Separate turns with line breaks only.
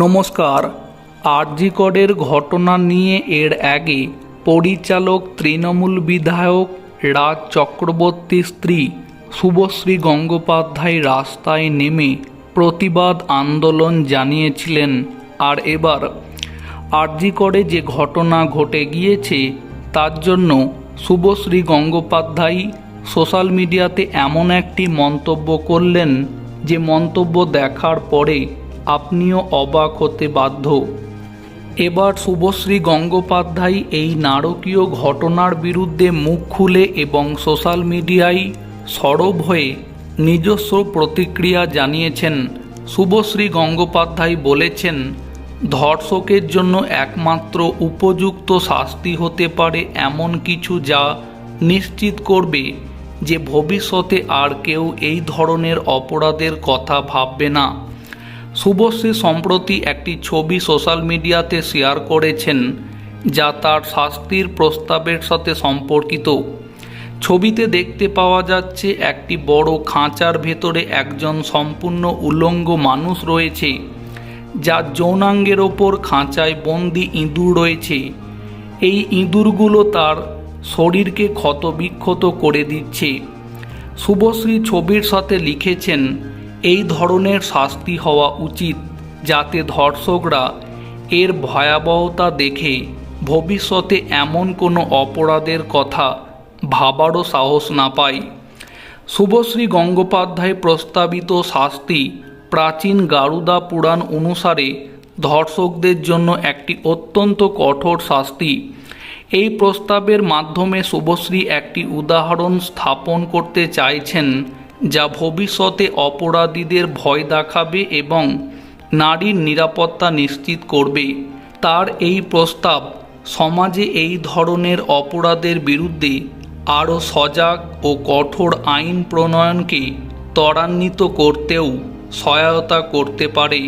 নমস্কার। আরজিকরের ঘটনা নিয়ে এর আগে পরিচালক তৃণমূল বিধায়ক রাজ চক্রবর্তীর স্ত্রী শুভশ্রী গঙ্গোপাধ্যায় রাস্তায় নেমে প্রতিবাদ আন্দোলন জানিয়েছিলেন। আর এবার আরজিকরে যে ঘটনা ঘটে গিয়েছে, তার জন্য শুভশ্রী গঙ্গোপাধ্যায় সোশ্যাল মিডিয়াতে এমন একটি মন্তব্য করলেন, যে মন্তব্য দেখার পরে আপনিও অবাক হতে বাধ্য। এবার শুভশ্রী গঙ্গোপাধ্যায় এই নারকীয় ঘটনার বিরুদ্ধে মুখ খুলে এবং সোশ্যাল মিডিয়ায় সরব হয়ে নিজস্ব প্রতিক্রিয়া জানিয়েছেন শুভশ্রী গঙ্গোপাধ্যায় বলেছেন, ধর্ষকের জন্য একমাত্র উপযুক্ত শাস্তি হতে পারে এমন কিছু যা নিশ্চিত করবে যে ভবিষ্যতে আর কেউ এই ধরনের অপরাধের কথা ভাববে না। শুভশ্রী সম্প্রতি একটি ছবি সোশ্যাল মিডিয়াতে শেয়ার করেছেন, যা তার শাস্তির প্রস্তাবের সাথে সম্পর্কিত। ছবিতে দেখতে পাওয়া যাচ্ছে, একটি বড় খাঁচার ভেতরে একজন সম্পূর্ণ উলঙ্গ মানুষ রয়েছে, যা যৌনাঙ্গের ওপর খাঁচায় বন্দি ইঁদুর রয়েছে। এই ইঁদুরগুলো তার শরীরকে ক্ষতবিক্ষত করে দিচ্ছে। শুভশ্রী ছবির সাথে লিখেছেন এই ধরনের শাস্তি হওয়া উচিত যাতে ধর্ষকরা এর ভয়াবহতা দেখে ভবিষ্যতে এমন কোনো অপরাধের কথা ভাবারও সাহস না পায়। শুভশ্রী গঙ্গোপাধ্যায় প্রস্তাবিত শাস্তি প্রাচীন গারুদা পুরাণ অনুসারে ধর্ষকদের জন্য একটি অত্যন্ত কঠোর শাস্তি। এই প্রস্তাবের মাধ্যমে শুভশ্রী একটি উদাহরণ স্থাপন করতে চাইছেন যা ভবিষ্যতে অপরাধীদের ভয় দেখাবে এবং নারীর নিরাপত্তা নিশ্চিত করবে। তার এই প্রস্তাব সমাজে এই ধরনের অপরাধের বিরুদ্ধে আরও সজাগ ও কঠোর আইন প্রণয়নকে ত্বরান্বিত করতেও সহায়তা করতে পারে।